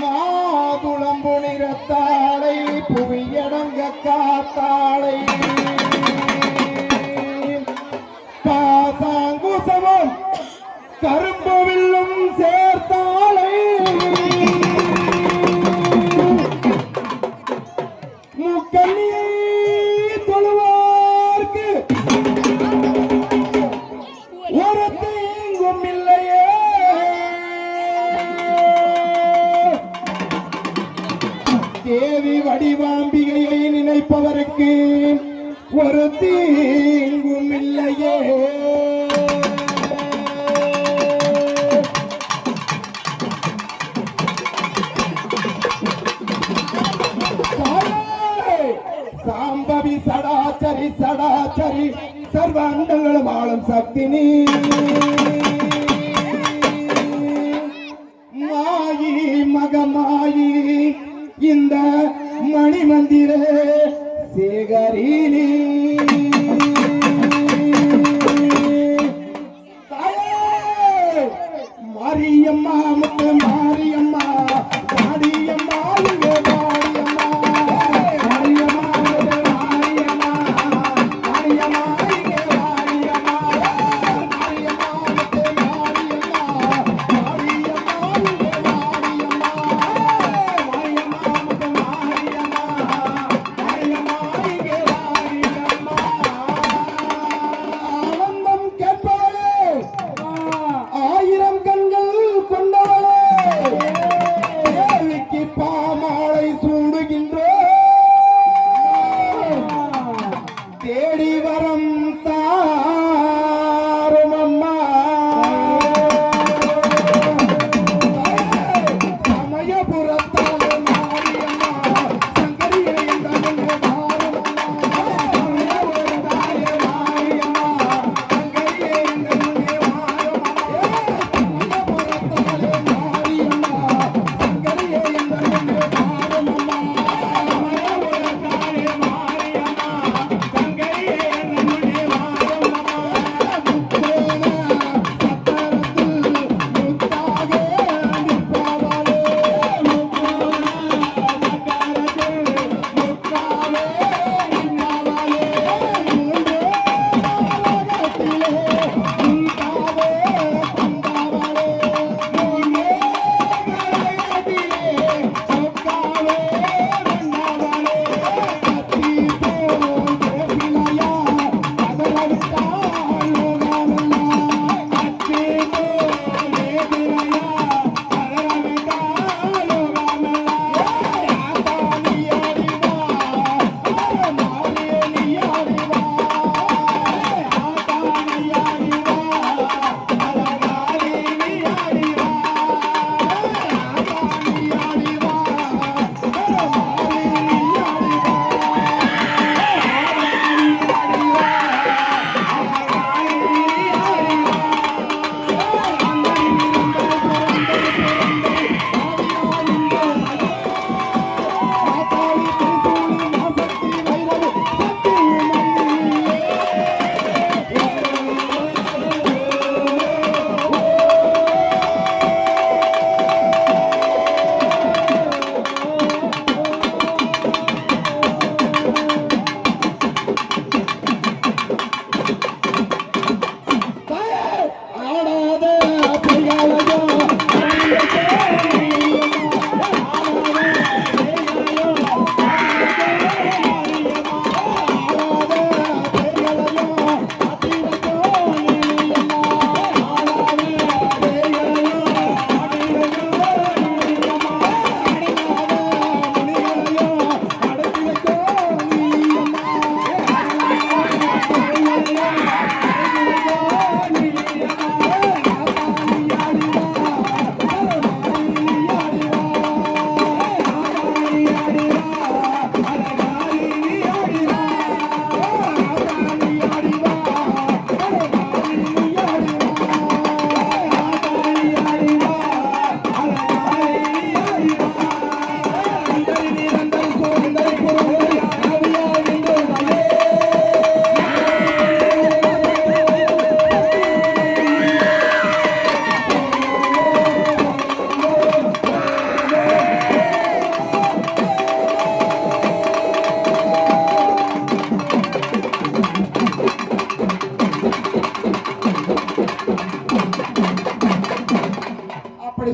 மாதுளம்பு நிறத்தாளை புவியடங்க காத்தாளை பாசாங்குசமும் கரும் தேவி வடிவாம்பிகையை நினைப்பவருக்கு ஒரு தீங்கும் இல்லையே. சாம்பவி சடாச்சரி சடாச்சரி சர்வாண்டங்களும் ஆளும் சக்தி நீ. மகமாயி இந்த மணி மந்திர சேகரிலே மாரியம்மா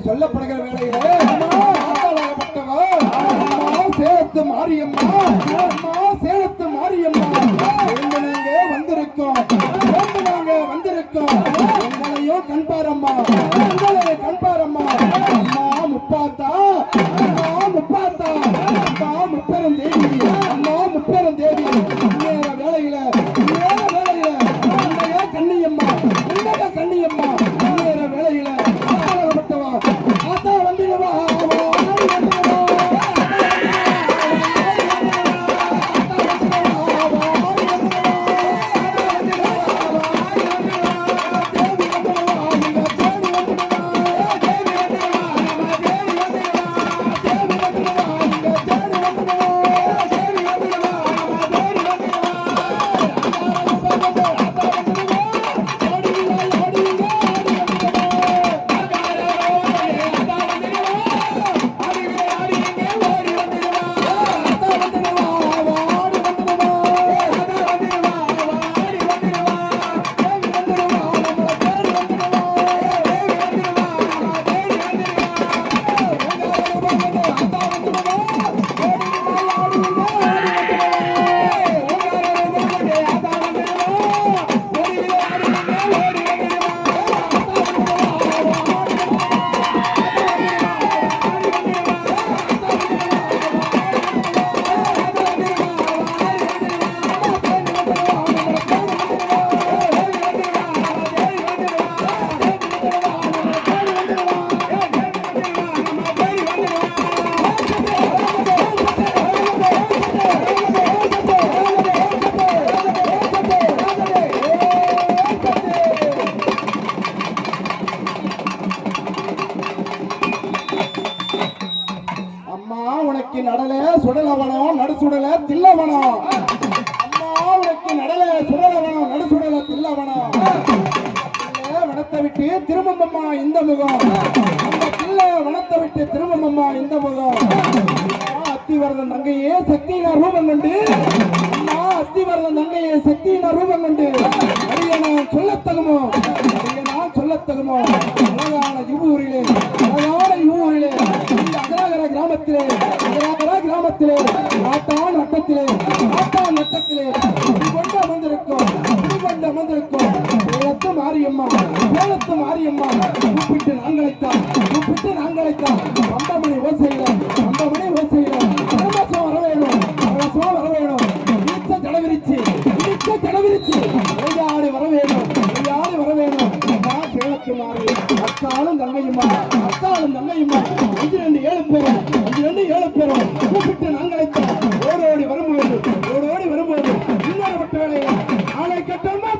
சொல்லப்படுகிற வேளையிலே ஆத்தாளாகப்பட்டவ சேலத்து மாரியம்மா. அம்மா சேலத்து மாரியம்மா. இருந்து நாங்க வந்திருக்கோம். இருந்து நாங்க வந்திருக்கோம். உங்களையும் கண்பாரம்மா உங்களையும் கண்பாரம்மா அம்மா உனக்கு நடல சுடலவனம் நடுசுடல தில்லவனம் அம்மா உனக்கு நடல சுடலவனம் நடுசுடல தில்லவனம் வனத்தை விட்டு திரும்பம்மா இந்த முகம். அந்த தில்ல வனத்தை விட்டு திரும்பம்மா இந்த முகம். அத்திவரதன் தங்கையே சக்தியின ரூபம் கண்டு. அம்மா அத்திவரதன் தங்கையே சக்தியின ரூபம் கண்டு. அரியனா சொல்லத்தகுமோ? சொல்லத்தகுமோ? அழகான இவ்வூரிலே அழகான இவ்வூரிலே அகராகர கிராமத்திலே அகராகர கிராமத்திலே ஆட்டான் வட்டத்திலே ஆட்டான் வட்டத்திலே கொண்டு அமர்ந்திருக்கும் கொண்டு அமர்ந்திருக்கும். சேலத்து மாரியம்மா சேலத்து மாரியம்மா கூப்பிட்டு நாங்களைத்தான் கூப்பிட்டு நாங்களைத்தான். அந்த அம்மையுமா அஞ்சு ரெண்டு ஏழு பேரும். அஞ்சு ரெண்டு ஏழு பேரும். கூப்பிட்டு நாங்களைத்தான் ஓடோடி வரும்போது ஓடோடி வரும்போது இன்னொரு பட்ட வேலையில கட்டமா